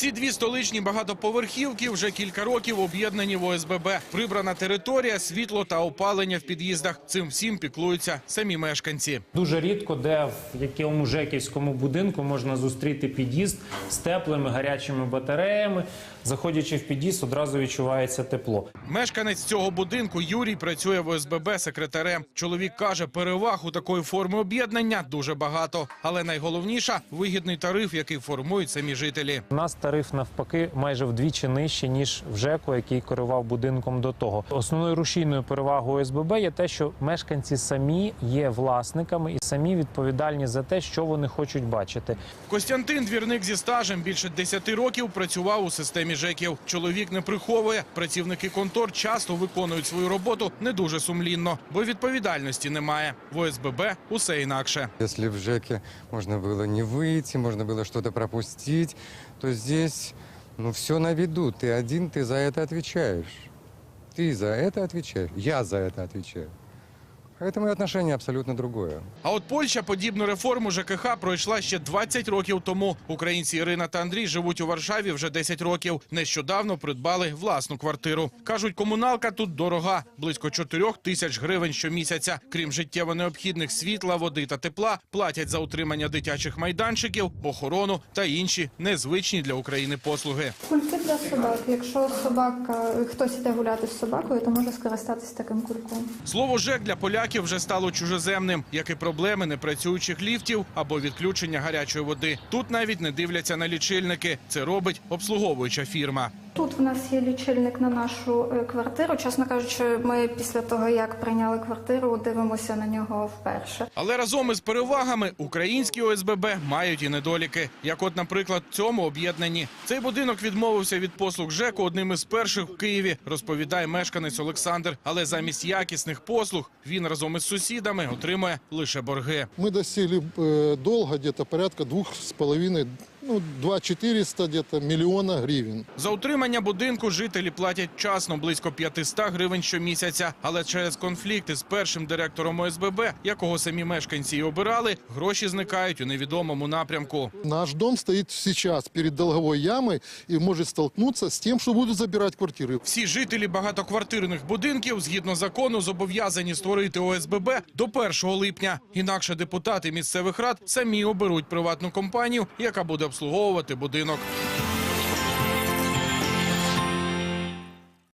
Ці дві столичні багатоповерхівки вже кілька років об'єднані в ОСББ. Прибрана територія, світло та опалення в під'їздах. Цим всім піклуються самі мешканці. Дуже рідко, де в якому жеківському будинку можна зустріти під'їзд з теплими гарячими батареями. Заходячи в під'їзд, одразу відчувається тепло. Мешканець цього будинку Юрій працює в ОСББ секретарем. Чоловік каже, переваг у такої форми об'єднання дуже багато. Але найголовніша вигідний тариф, який формують самі жителі. У нас тариф навпаки майже вдвічі нижче ніж в ЖЕКу, який керував будинком до того. Основною рушійною перевагою ОСББ є те, що мешканці самі є власниками і самі відповідальні за те, що вони хочуть бачити. Костянтин, двірник зі стажем, більше 10 років працював у системі ЖЕКів. Чоловік не приховує. Працівники контор часто виконують свою роботу не дуже сумлінно, бо відповідальності немає. В ОСББ усе інакше. Если в ЖЭКе можно было не выйти, можно было что-то пропустить, то здесь ну, все на виду. Ты один, ты за это отвечаешь. Ты за это отвечаешь. Я за это отвечаю. Поэтому и отношение абсолютно другое. А от Польща подібну реформу ЖКХ пройшла ще 20 років тому. Українці Ірина та Андрій живуть у Варшаві вже 10 років. Нещодавно придбали власну квартиру. кажуть, комуналка тут дорога близько 4 тисяч гривень щомісяця. Крім життєво необхідних світла, води та тепла, платять за утримання дитячих майданчиків, охорону та інші незвичні для України послуги. Кульки для собак. Якщо собака, хтось іде гуляти з собакою, то може скористатися таким кульком. Слово ЖЕК для поляків вже стало чужеземним, як і проблеми непрацюючих ліфтів або відключення гарячої води. Тут навіть не дивляться на лічильники. Це робить обслуговуюча фірма. Тут в нас є лічильник на нашу е, квартиру. Чесно кажучи, ми після того, як прийняли квартиру, дивимося на нього вперше. Але разом із перевагами українські ОСББ мають і недоліки. Як, от, наприклад, в цьому об'єднанні цей будинок відмовився від послуг ЖЕКу одним із перших в Києві, розповідає мешканець Олександр. Але замість якісних послуг він разом із сусідами отримує лише борги. Мы достигли э, долга где-то порядка двух с половиной, ну, два четыреста где-то миллиона гривен. За утримання будинку жителі платять часно близько 500 гривень щомісяця. Але через конфлікти з першим директором ОСББ, якого самі мешканці й обирали, гроші зникають у невідомому напрямку. Наш дом стоит сейчас перед долговой ямой и может столкнуться с тем, что будут забирать квартиры. Всі жителі багатоквартирних будинків згідно закону зобов'язані створити ОСББ до 1 липня. Інакше депутати місцевих рад самі оберуть приватну компанію, яка буде обслуговувати будинок.